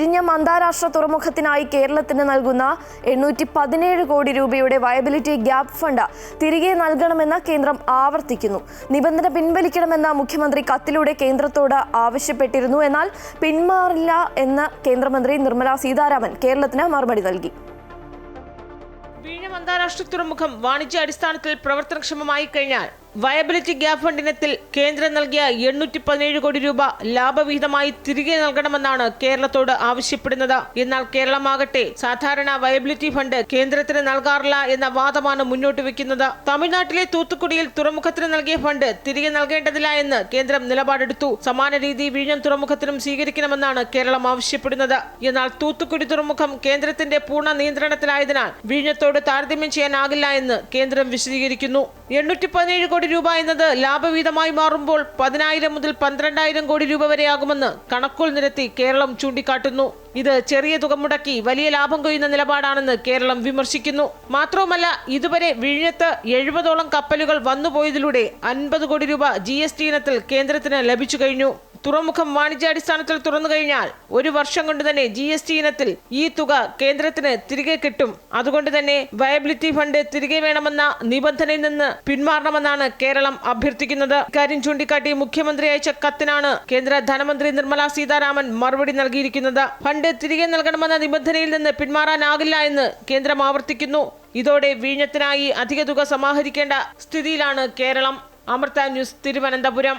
വിഴിഞ്ഞം അന്താരാഷ്ട്ര തുറമുഖത്തിനായി കേരളത്തിന് നൽകുന്ന എണ്ണൂറ്റി പതിനേഴ് കോടി രൂപയുടെ വയബിലിറ്റി ഗ്യാപ് ഫണ്ട് തിരികെ നൽകണമെന്ന് കേന്ദ്രം ആവർത്തിക്കുന്നു. നിബന്ധന പിൻവലിക്കണമെന്ന് മുഖ്യമന്ത്രി കത്തിലൂടെ കേന്ദ്രത്തോട് ആവശ്യപ്പെട്ടിരുന്നു. എന്നാൽ പിന്മാറില്ല എന്ന് കേന്ദ്രമന്ത്രി നിർമ്മല സീതാരാമൻ കേരളത്തിന് മറുപടി നൽകി. അന്താരാഷ്ട്ര തുറമുഖം വാണിജ്യ അടിസ്ഥാനത്തിൽ പ്രവർത്തനക്ഷമമായി കഴിഞ്ഞാൽ വയബിലിറ്റി ഗ്യാപ് ഫണ്ടിനത്തിൽ കേന്ദ്രം നൽകിയ എണ്ണൂറ്റി പതിനേഴ് കോടി രൂപ ലാഭവിഹിതമായി തിരികെ നൽകണമെന്നാണ് കേരളത്തോട് ആവശ്യപ്പെടുന്നത്. എന്നാൽ കേരളമാകട്ടെ സാധാരണ വയബിലിറ്റി ഫണ്ട് കേന്ദ്രത്തിന് നൽകാറില്ല എന്ന വാദമാണ് മുന്നോട്ട് വെക്കുന്നത്. തമിഴ്നാട്ടിലെ തൂത്തുക്കുടിയിൽ തുറമുഖത്തിന് നൽകിയ ഫണ്ട് തിരികെ നൽകേണ്ടതില്ല എന്ന് കേന്ദ്രം നിലപാടെടുത്തു. സമാന രീതി വിഴിഞ്ഞം തുറമുഖത്തിനും സ്വീകരിക്കണമെന്നാണ് കേരളം ആവശ്യപ്പെടുന്നത്. എന്നാൽ തൂത്തുക്കുടി തുറമുഖം കേന്ദ്രത്തിന്റെ പൂർണ നിയന്ത്രണത്തിലായതിനാൽ വിഴിഞ്ഞത്തോട് താരതമ്യം ചെയ്യാനാകില്ല എന്ന് കേന്ദ്രം വിശദീകരിക്കുന്നു. എണ്ണൂറ്റി പതിനേഴ് കോടി രൂപ എന്നത് ലാഭവിഹിതമായി മാറുമ്പോൾ പതിനായിരം മുതൽ പന്ത്രണ്ടായിരം കോടി രൂപ വരെയാകുമെന്ന് കണക്കുകൾ നിരത്തി കേരളം ചൂണ്ടിക്കാട്ടുന്നു. ഇത് ചെറിയ തുക മുടക്കി വലിയ ലാഭം കൊയ്യുന്ന നിലപാടാണെന്ന് കേരളം വിമർശിക്കുന്നു. മാത്രവുമല്ല ഇതുവരെ വിഴിഞ്ഞത്ത് എഴുപതോളം കപ്പലുകൾ വന്നുപോയതിലൂടെ അൻപത് കോടി രൂപ ജി എസ് ടി ഇനത്തിൽ കേന്ദ്രത്തിന് ലഭിച്ചു കഴിഞ്ഞു. തുറമുഖം വാണിജ്യാടിസ്ഥാനത്തിൽ തുറന്നു കഴിഞ്ഞാൽ ഒരു വർഷം കൊണ്ട് തന്നെ ജി എസ് ടി ഇനത്തിൽ ഈ തുക കേന്ദ്രത്തിന് തിരികെ കിട്ടും. അതുകൊണ്ട് തന്നെ വയബിലിറ്റി ഫണ്ട് തിരികെ വേണമെന്ന നിബന്ധനയിൽ നിന്ന് പിന്മാറണമെന്നാണ് കേരളം അഭ്യർത്ഥിക്കുന്നത്. ഇക്കാര്യം ചൂണ്ടിക്കാട്ടി മുഖ്യമന്ത്രി അയച്ച കത്തിനാണ് കേന്ദ്ര ധനമന്ത്രി നിർമ്മല സീതാരാമൻ മറുപടി നൽകിയിരിക്കുന്നത്. ഫണ്ട് തിരികെ നൽകണമെന്ന നിബന്ധനയിൽ നിന്ന് പിന്മാറാനാകില്ല എന്ന് കേന്ദ്രം ആവർത്തിക്കുന്നു. ഇതോടെ വീഞ്ഞത്തിനായി അധിക തുക സമാഹരിക്കേണ്ട സ്ഥിതിയിലാണ് കേരളം. അമൃത ന്യൂസ് തിരുവനന്തപുരം.